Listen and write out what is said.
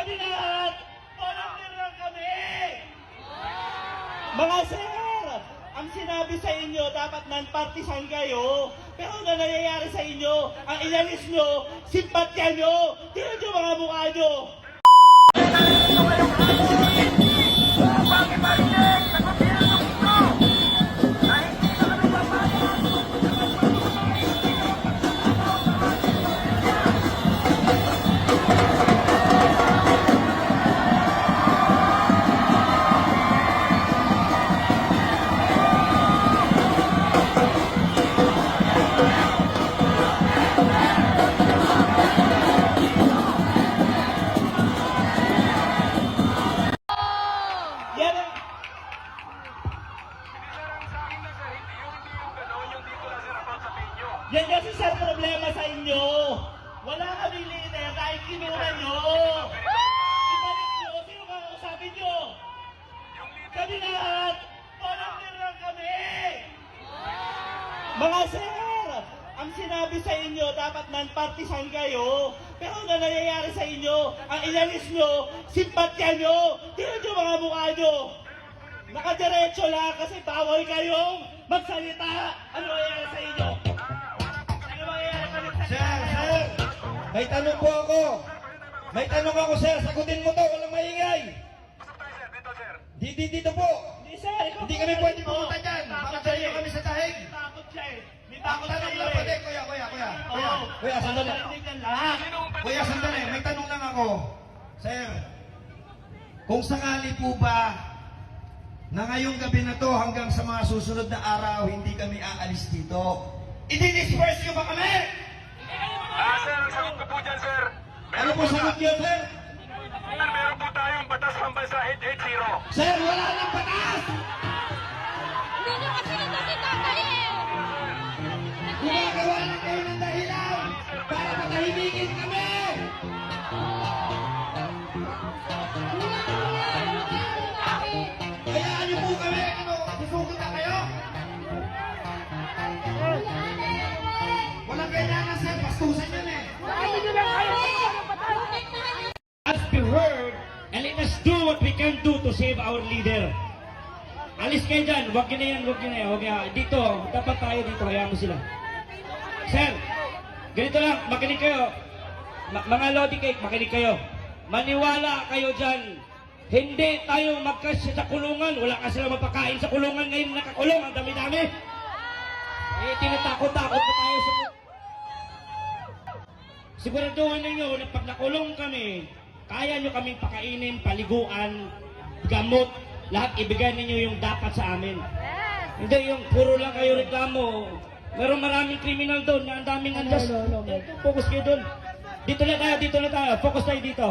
kami lahat, volunteer lang kami! Mga sir, ang sinabi sa inyo, dapat non-partisan kayo. Pero ano nangyayari sa inyo? Ang inalis nyo, simpatya nyo, tinan nyo mga mukha nyo! Yan kasi sa problema sa inyo. Wala kami leader kahit kinura nyo. Ibalik nyo. Sino ka kausapin nyo? Kami lahat. Volunteer lang kami. Mga sir, ang sinabi sa inyo, dapat non-partisan kayo. Pero ano nangyayari sa inyo? Ang inalis nyo, simpatya nyo. Tingnan nyo mga mukha nyo. Nakadiretso lang kasi bawal kayong magsalita. Ano nangyayari sa inyo? Sir, sir, may tanong po ako. May tanong ako, sir. Sagutin mo to, walang maingay. Dito, dito po. Hindi sir, Hindi kami pwede pumunta dyan. Baka siya tayo eh. kami sa dahig. Takot siya eh. May Ang takot tanong kayo lang eh. pwede, kuya, kuya, kuya. Kuya, kuya, sandali. Kuya, sandali. May tanong lang ako. Sir, kung sakali po ba na ngayong gabi na to hanggang sa mga susunod na araw, hindi kami aalis dito, i-disperse nyo ba kami? Ah, sir, sagot ko po dyan, sir. Ano po sagot nyo, sir? Sir, meron po tayong batas pambansa 880. Sir, wala nang batas! What we can do to save our leader. Alis kayo dyan, huwag nyo na yan, huwag nyo na yan. Dito, dapat tayo dito, hayaan mo sila. Sir, ganito lang, makinig kayo. Ma- mga Lodi Cake, makinig kayo. Maniwala kayo dyan. Hindi tayo magkasya sa kulungan. Wala ka sila mapakain sa kulungan ngayon nakakulong. Ang dami-dami. Eh, tinatakot-takot pa tayo sa... Siguraduhan ninyo na pag nakulong kami, kaya nyo kaming pakainin, paliguan, gamot, lahat ibigay ninyo yung dapat sa amin. Hindi yung puro lang kayo reklamo. Meron maraming kriminal doon na ang daming andas. Eh, Focus kayo doon. Dito na tayo, dito na tayo. Focus tayo dito.